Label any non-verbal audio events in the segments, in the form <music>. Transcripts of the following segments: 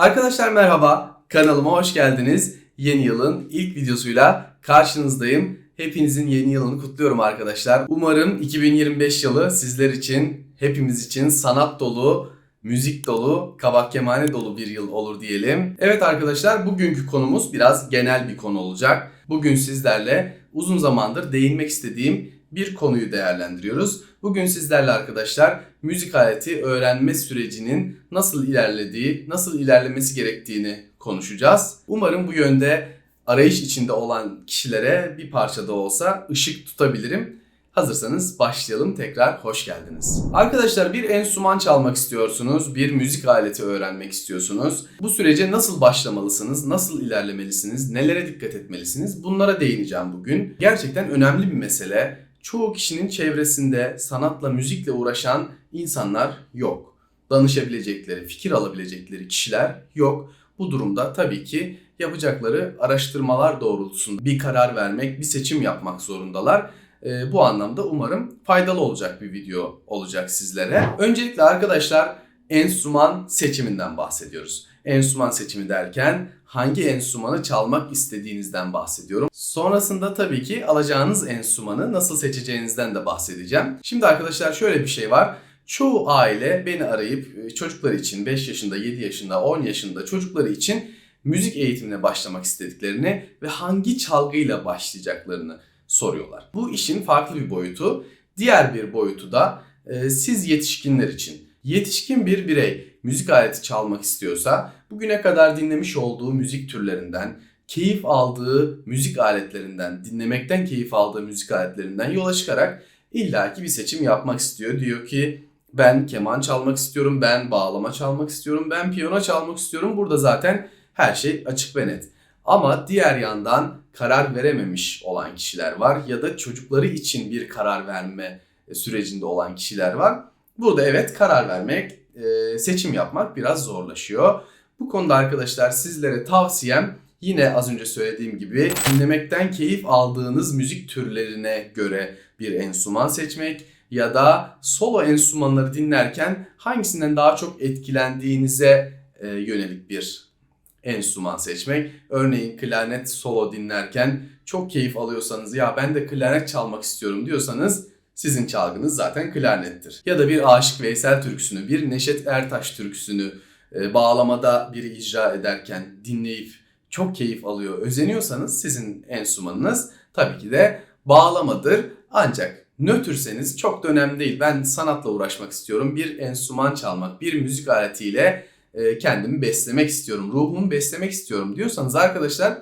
Arkadaşlar merhaba, kanalıma hoş geldiniz. Yeni yılın ilk videosuyla karşınızdayım. Hepinizin yeni yılını kutluyorum arkadaşlar. Umarım 2025 yılı sizler için, hepimiz için sanat dolu, müzik dolu, kabak kemane dolu bir yıl olur diyelim. Evet arkadaşlar bugünkü konumuz biraz genel bir konu olacak. Bugün sizlerle uzun zamandır değinmek istediğim bir konuyu değerlendiriyoruz. Bugün sizlerle arkadaşlar müzik aleti öğrenme sürecinin nasıl ilerlediği, nasıl ilerlemesi gerektiğini konuşacağız. Umarım bu yönde arayış içinde olan kişilere bir parça da olsa ışık tutabilirim. Hazırsanız başlayalım. Tekrar hoş geldiniz. Arkadaşlar bir enstrüman çalmak istiyorsunuz, bir müzik aleti öğrenmek istiyorsunuz. Bu sürece nasıl başlamalısınız, nasıl ilerlemelisiniz, nelere dikkat etmelisiniz? Bunlara değineceğim bugün. Gerçekten önemli bir mesele. Çoğu kişinin çevresinde sanatla, müzikle uğraşan insanlar yok. Danışabilecekleri, fikir alabilecekleri kişiler yok. Bu durumda tabii ki yapacakları araştırmalar doğrultusunda bir karar vermek, bir seçim yapmak zorundalar. Ee, bu anlamda umarım faydalı olacak bir video olacak sizlere. Öncelikle arkadaşlar enstrüman seçiminden bahsediyoruz. Enstrüman seçimi derken hangi enstrümanı çalmak istediğinizden bahsediyorum. Sonrasında tabii ki alacağınız enstrümanı nasıl seçeceğinizden de bahsedeceğim. Şimdi arkadaşlar şöyle bir şey var. Çoğu aile beni arayıp e, çocukları için 5 yaşında, 7 yaşında, 10 yaşında çocukları için müzik eğitimine başlamak istediklerini ve hangi çalgıyla başlayacaklarını soruyorlar. Bu işin farklı bir boyutu. Diğer bir boyutu da e, siz yetişkinler için. Yetişkin bir birey müzik aleti çalmak istiyorsa bugüne kadar dinlemiş olduğu müzik türlerinden, keyif aldığı müzik aletlerinden, dinlemekten keyif aldığı müzik aletlerinden yola çıkarak illaki bir seçim yapmak istiyor. Diyor ki ben keman çalmak istiyorum, ben bağlama çalmak istiyorum, ben piyano çalmak istiyorum. Burada zaten her şey açık ve net. Ama diğer yandan karar verememiş olan kişiler var ya da çocukları için bir karar verme sürecinde olan kişiler var. Burada evet karar vermek, e, seçim yapmak biraz zorlaşıyor. Bu konuda arkadaşlar sizlere tavsiyem yine az önce söylediğim gibi dinlemekten keyif aldığınız müzik türlerine göre bir enstrüman seçmek ya da solo enstrümanları dinlerken hangisinden daha çok etkilendiğinize e, yönelik bir enstrüman seçmek. Örneğin klarnet solo dinlerken çok keyif alıyorsanız ya ben de klarnet çalmak istiyorum diyorsanız sizin çalgınız zaten klarnettir. Ya da bir Aşık Veysel türküsünü, bir Neşet Ertaş türküsünü e, bağlamada biri icra ederken dinleyip çok keyif alıyor, özeniyorsanız sizin enstrümanınız tabii ki de bağlamadır. Ancak nötrseniz çok da önemli değil. Ben sanatla uğraşmak istiyorum. Bir enstrüman çalmak, bir müzik aletiyle e, kendimi beslemek istiyorum, ruhumu beslemek istiyorum diyorsanız arkadaşlar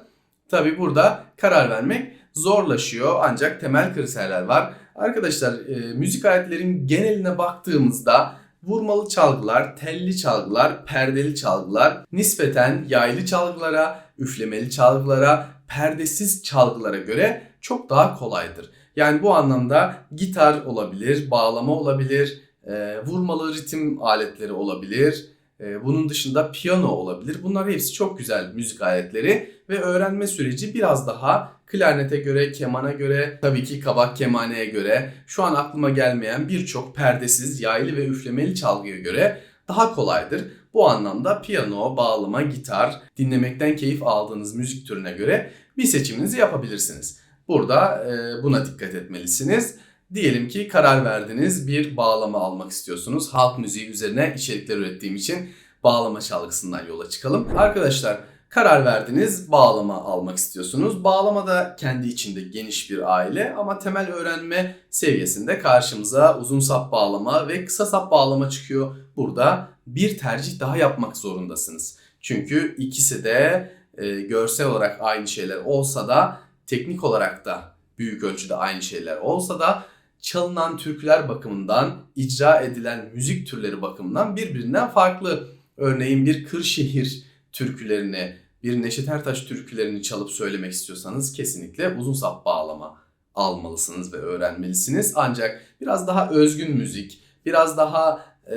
tabi burada karar vermek zorlaşıyor ancak temel kriterler var. Arkadaşlar e, müzik aletlerin geneline baktığımızda vurmalı çalgılar, telli çalgılar, perdeli çalgılar nispeten yaylı çalgılara, üflemeli çalgılara, perdesiz çalgılara göre çok daha kolaydır. Yani bu anlamda gitar olabilir, bağlama olabilir, e, vurmalı ritim aletleri olabilir, bunun dışında piyano olabilir. Bunlar hepsi çok güzel müzik aletleri ve öğrenme süreci biraz daha klarnete göre, kemana göre, tabii ki kabak kemaneye göre, şu an aklıma gelmeyen birçok perdesiz, yaylı ve üflemeli çalgıya göre daha kolaydır. Bu anlamda piyano, bağlama, gitar, dinlemekten keyif aldığınız müzik türüne göre bir seçiminizi yapabilirsiniz. Burada e, buna dikkat etmelisiniz. Diyelim ki karar verdiniz bir bağlama almak istiyorsunuz. Halk müziği üzerine içerikler ürettiğim için bağlama çalgısından yola çıkalım. Arkadaşlar karar verdiniz bağlama almak istiyorsunuz. Bağlama da kendi içinde geniş bir aile ama temel öğrenme seviyesinde karşımıza uzun sap bağlama ve kısa sap bağlama çıkıyor. Burada bir tercih daha yapmak zorundasınız. Çünkü ikisi de e, görsel olarak aynı şeyler olsa da teknik olarak da büyük ölçüde aynı şeyler olsa da çalınan türküler bakımından, icra edilen müzik türleri bakımından birbirinden farklı. Örneğin bir Kırşehir türkülerini, bir Neşet Ertaş türkülerini çalıp söylemek istiyorsanız kesinlikle uzun sap bağlama almalısınız ve öğrenmelisiniz. Ancak biraz daha özgün müzik, biraz daha e,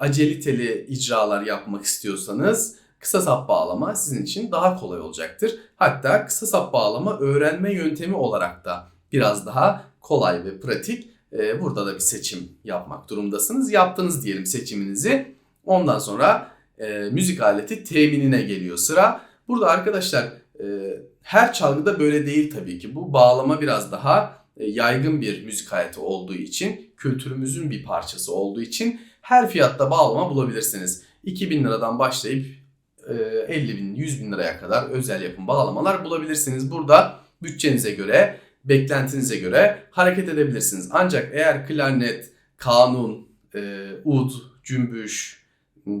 aceliteli icralar yapmak istiyorsanız kısa sap bağlama sizin için daha kolay olacaktır. Hatta kısa sap bağlama öğrenme yöntemi olarak da biraz daha kolay ve pratik. Ee, burada da bir seçim yapmak durumdasınız. Yaptınız diyelim seçiminizi. Ondan sonra e, müzik aleti teminine geliyor sıra. Burada arkadaşlar e, her çalgıda böyle değil tabii ki. Bu bağlama biraz daha e, yaygın bir müzik aleti olduğu için, kültürümüzün bir parçası olduğu için her fiyatta bağlama bulabilirsiniz. 2000 liradan başlayıp e, 50 bin, 100 bin liraya kadar özel yapım bağlamalar bulabilirsiniz. Burada bütçenize göre, beklentinize göre hareket edebilirsiniz. Ancak eğer klarnet, kanun, e, ud, cümbüş,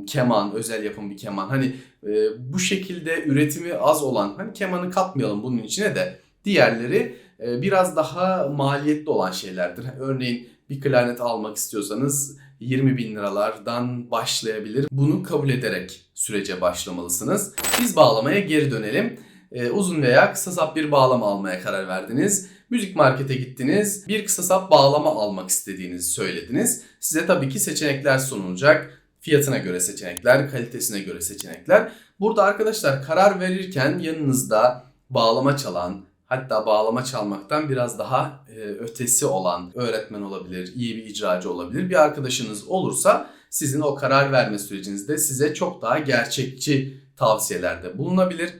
keman, özel yapım bir keman. Hani e, bu şekilde üretimi az olan, hani kemanı katmayalım bunun içine de diğerleri e, biraz daha maliyetli olan şeylerdir. Örneğin bir klarnet almak istiyorsanız 20 bin liralardan başlayabilir. Bunu kabul ederek sürece başlamalısınız. Biz bağlamaya geri dönelim. Ee, uzun veya kısa sap bir bağlama almaya karar verdiniz. Müzik markete gittiniz. Bir kısa sap bağlama almak istediğinizi söylediniz. Size tabii ki seçenekler sunulacak. Fiyatına göre seçenekler, kalitesine göre seçenekler. Burada arkadaşlar karar verirken yanınızda bağlama çalan, hatta bağlama çalmaktan biraz daha e, ötesi olan öğretmen olabilir, iyi bir icracı olabilir. Bir arkadaşınız olursa sizin o karar verme sürecinizde size çok daha gerçekçi tavsiyelerde bulunabilir.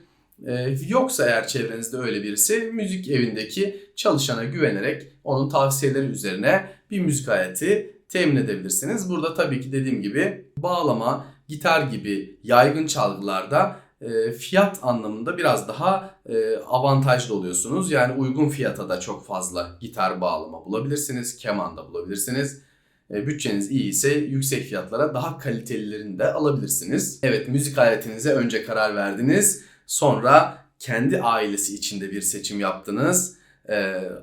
E, yoksa eğer çevrenizde öyle birisi müzik evindeki çalışana güvenerek onun tavsiyeleri üzerine bir müzik aleti temin edebilirsiniz. Burada tabii ki dediğim gibi bağlama, gitar gibi yaygın çalgılarda e, fiyat anlamında biraz daha e, avantajlı oluyorsunuz. Yani uygun fiyata da çok fazla gitar bağlama bulabilirsiniz, keman da bulabilirsiniz. E, bütçeniz iyi ise yüksek fiyatlara daha kalitelilerini de alabilirsiniz. Evet müzik aletinize önce karar verdiniz. Sonra kendi ailesi içinde bir seçim yaptınız. E,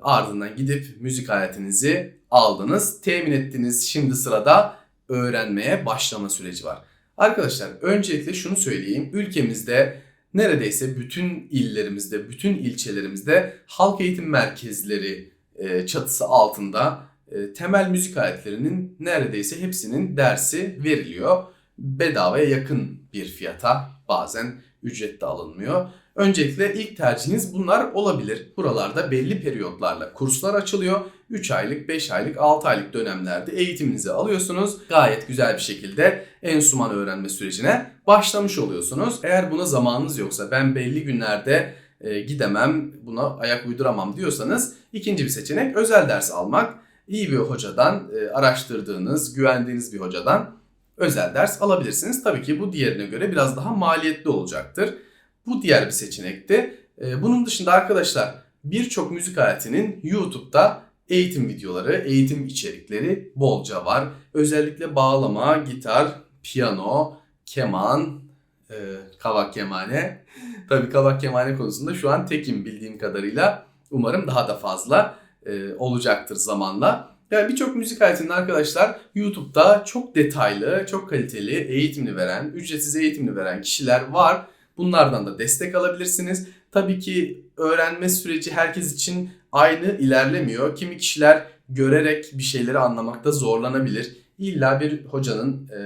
ardından gidip müzik aletinizi aldınız, temin ettiniz. Şimdi sırada öğrenmeye başlama süreci var. Arkadaşlar öncelikle şunu söyleyeyim. Ülkemizde neredeyse bütün illerimizde, bütün ilçelerimizde halk eğitim merkezleri e, çatısı altında e, temel müzik aletlerinin neredeyse hepsinin dersi veriliyor. Bedavaya yakın bir fiyata bazen ücret de alınmıyor. Öncelikle ilk tercihiniz bunlar olabilir. Buralarda belli periyotlarla kurslar açılıyor. 3 aylık, 5 aylık, 6 aylık dönemlerde eğitiminizi alıyorsunuz. Gayet güzel bir şekilde enstrüman öğrenme sürecine başlamış oluyorsunuz. Eğer buna zamanınız yoksa ben belli günlerde e, gidemem, buna ayak uyduramam diyorsanız ikinci bir seçenek özel ders almak. İyi bir hocadan, e, araştırdığınız, güvendiğiniz bir hocadan özel ders alabilirsiniz. Tabii ki bu diğerine göre biraz daha maliyetli olacaktır. Bu diğer bir seçenekti. Ee, bunun dışında arkadaşlar birçok müzik aletinin YouTube'da eğitim videoları, eğitim içerikleri bolca var. Özellikle bağlama, gitar, piyano, keman, e, kavak kemane. <laughs> Tabii kavak kemane konusunda şu an tekim bildiğim kadarıyla. Umarım daha da fazla e, olacaktır zamanla. Yani birçok müzik aletinin arkadaşlar YouTube'da çok detaylı, çok kaliteli eğitimini veren, ücretsiz eğitimini veren kişiler var. Bunlardan da destek alabilirsiniz. Tabii ki öğrenme süreci herkes için aynı ilerlemiyor. Kimi kişiler görerek bir şeyleri anlamakta zorlanabilir. İlla bir hocanın e,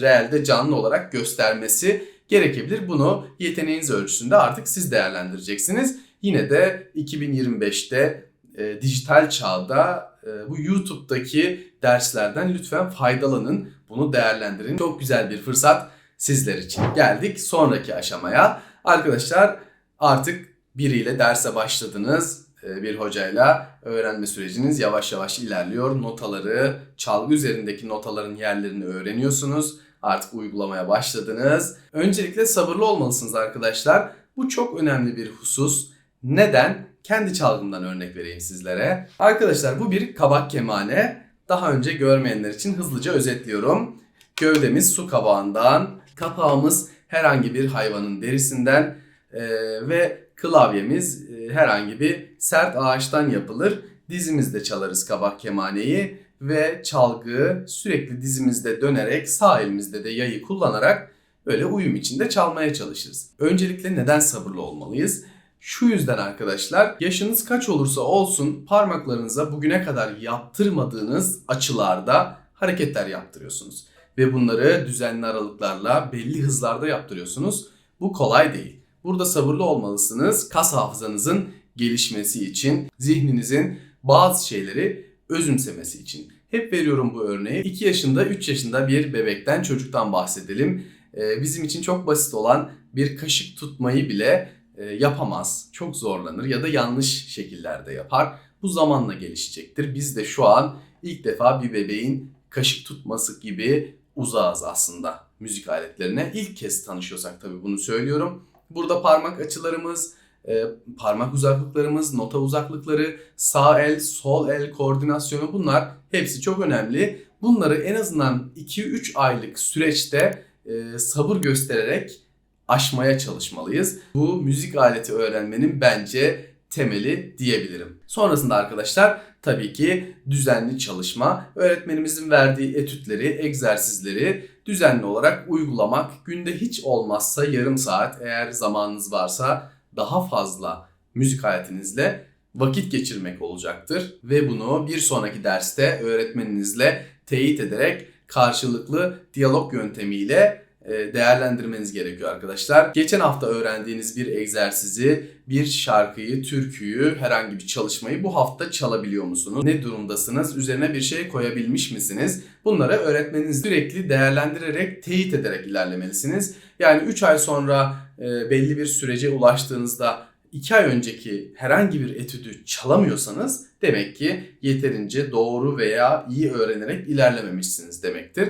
reelde canlı olarak göstermesi gerekebilir. Bunu yeteneğiniz ölçüsünde artık siz değerlendireceksiniz. Yine de 2025'te e, dijital çağda e, bu YouTube'daki derslerden lütfen faydalanın. Bunu değerlendirin. Çok güzel bir fırsat sizler için. Geldik sonraki aşamaya. Arkadaşlar artık biriyle derse başladınız. E, bir hocayla öğrenme süreciniz yavaş yavaş ilerliyor. Notaları, çalgı üzerindeki notaların yerlerini öğreniyorsunuz. Artık uygulamaya başladınız. Öncelikle sabırlı olmalısınız arkadaşlar. Bu çok önemli bir husus. Neden? Kendi çalgımdan örnek vereyim sizlere. Arkadaşlar bu bir kabak kemane. Daha önce görmeyenler için hızlıca özetliyorum. Gövdemiz su kabağından, kapağımız herhangi bir hayvanın derisinden e, ve klavyemiz e, herhangi bir sert ağaçtan yapılır. Dizimizde çalarız kabak kemaneyi ve çalgı sürekli dizimizde dönerek sağ elimizde de yayı kullanarak böyle uyum içinde çalmaya çalışırız. Öncelikle neden sabırlı olmalıyız? Şu yüzden arkadaşlar yaşınız kaç olursa olsun parmaklarınıza bugüne kadar yaptırmadığınız açılarda hareketler yaptırıyorsunuz. Ve bunları düzenli aralıklarla belli hızlarda yaptırıyorsunuz. Bu kolay değil. Burada sabırlı olmalısınız. Kas hafızanızın gelişmesi için, zihninizin bazı şeyleri özümsemesi için. Hep veriyorum bu örneği. 2 yaşında, 3 yaşında bir bebekten, çocuktan bahsedelim. e, bizim için çok basit olan bir kaşık tutmayı bile yapamaz. Çok zorlanır ya da yanlış şekillerde yapar. Bu zamanla gelişecektir. Biz de şu an ilk defa bir bebeğin kaşık tutması gibi uzağız aslında müzik aletlerine. İlk kez tanışıyorsak tabii bunu söylüyorum. Burada parmak açılarımız, e, parmak uzaklıklarımız, nota uzaklıkları, sağ el, sol el koordinasyonu bunlar hepsi çok önemli. Bunları en azından 2-3 aylık süreçte e, sabır göstererek aşmaya çalışmalıyız. Bu müzik aleti öğrenmenin bence temeli diyebilirim. Sonrasında arkadaşlar tabii ki düzenli çalışma, öğretmenimizin verdiği etütleri, egzersizleri düzenli olarak uygulamak, günde hiç olmazsa yarım saat eğer zamanınız varsa daha fazla müzik aletinizle vakit geçirmek olacaktır ve bunu bir sonraki derste öğretmeninizle teyit ederek karşılıklı diyalog yöntemiyle değerlendirmeniz gerekiyor arkadaşlar. Geçen hafta öğrendiğiniz bir egzersizi, bir şarkıyı, türküyü, herhangi bir çalışmayı bu hafta çalabiliyor musunuz? Ne durumdasınız? Üzerine bir şey koyabilmiş misiniz? Bunları öğretmeniniz sürekli değerlendirerek, teyit ederek ilerlemelisiniz. Yani 3 ay sonra e, belli bir sürece ulaştığınızda 2 ay önceki herhangi bir etüdü çalamıyorsanız demek ki yeterince doğru veya iyi öğrenerek ilerlememişsiniz demektir.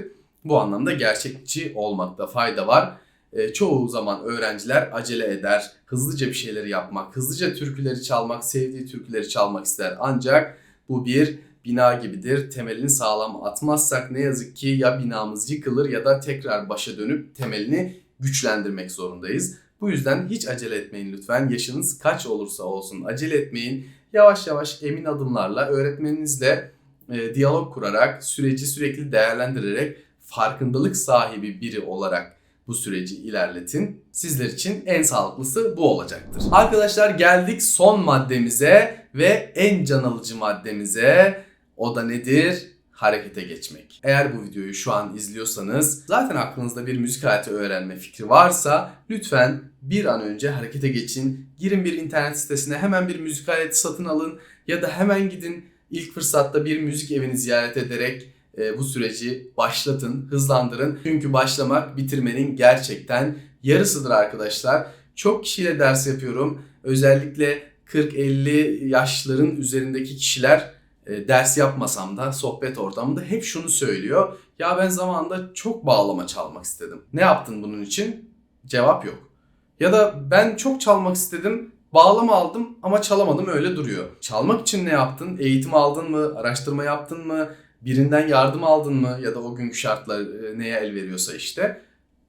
Bu anlamda gerçekçi olmakta fayda var. E, çoğu zaman öğrenciler acele eder, hızlıca bir şeyleri yapmak, hızlıca türküleri çalmak, sevdiği türküleri çalmak ister. Ancak bu bir bina gibidir. Temelini sağlam atmazsak ne yazık ki ya binamız yıkılır ya da tekrar başa dönüp temelini güçlendirmek zorundayız. Bu yüzden hiç acele etmeyin lütfen. Yaşınız kaç olursa olsun acele etmeyin. Yavaş yavaş emin adımlarla öğretmeninizle e, diyalog kurarak, süreci sürekli değerlendirerek farkındalık sahibi biri olarak bu süreci ilerletin. Sizler için en sağlıklısı bu olacaktır. Arkadaşlar geldik son maddemize ve en can alıcı maddemize. O da nedir? Harekete geçmek. Eğer bu videoyu şu an izliyorsanız zaten aklınızda bir müzik aleti öğrenme fikri varsa lütfen bir an önce harekete geçin. Girin bir internet sitesine hemen bir müzik aleti satın alın ya da hemen gidin ilk fırsatta bir müzik evini ziyaret ederek e, bu süreci başlatın, hızlandırın. Çünkü başlamak bitirmenin gerçekten yarısıdır arkadaşlar. Çok kişiyle ders yapıyorum. Özellikle 40-50 yaşların üzerindeki kişiler e, ders yapmasam da sohbet ortamında hep şunu söylüyor. Ya ben zamanında çok bağlama çalmak istedim. Ne yaptın bunun için? Cevap yok. Ya da ben çok çalmak istedim Bağlama aldım ama çalamadım öyle duruyor. Çalmak için ne yaptın? Eğitim aldın mı? Araştırma yaptın mı? Birinden yardım aldın mı? Ya da o günkü şartlar e, neye el veriyorsa işte.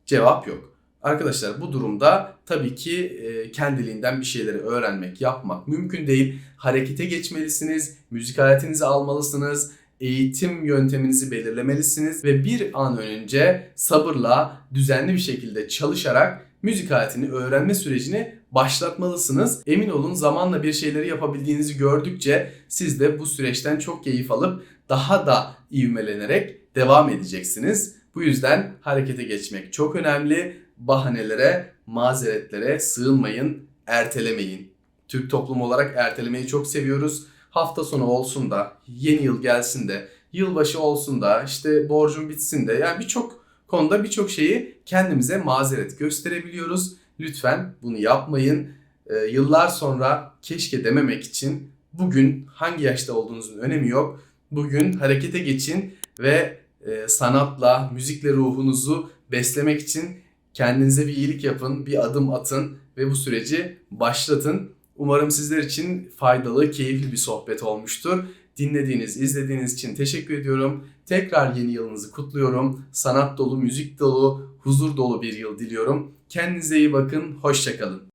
Cevap yok. Arkadaşlar bu durumda tabii ki e, kendiliğinden bir şeyleri öğrenmek, yapmak mümkün değil. Harekete geçmelisiniz, müzik aletinizi almalısınız, eğitim yönteminizi belirlemelisiniz ve bir an önce sabırla, düzenli bir şekilde çalışarak müzik aletini öğrenme sürecini başlatmalısınız. Emin olun zamanla bir şeyleri yapabildiğinizi gördükçe siz de bu süreçten çok keyif alıp daha da ivmelenerek devam edeceksiniz. Bu yüzden harekete geçmek çok önemli. Bahanelere, mazeretlere sığınmayın, ertelemeyin. Türk toplumu olarak ertelemeyi çok seviyoruz. Hafta sonu olsun da, yeni yıl gelsin de, yılbaşı olsun da, işte borcum bitsin de yani birçok konuda birçok şeyi kendimize mazeret gösterebiliyoruz. Lütfen bunu yapmayın. Ee, yıllar sonra keşke dememek için bugün hangi yaşta olduğunuzun önemi yok. Bugün harekete geçin ve e, sanatla, müzikle ruhunuzu beslemek için kendinize bir iyilik yapın, bir adım atın ve bu süreci başlatın. Umarım sizler için faydalı, keyifli bir sohbet olmuştur. Dinlediğiniz, izlediğiniz için teşekkür ediyorum. Tekrar yeni yılınızı kutluyorum. Sanat dolu, müzik dolu, huzur dolu bir yıl diliyorum. Kendinize iyi bakın, hoşçakalın.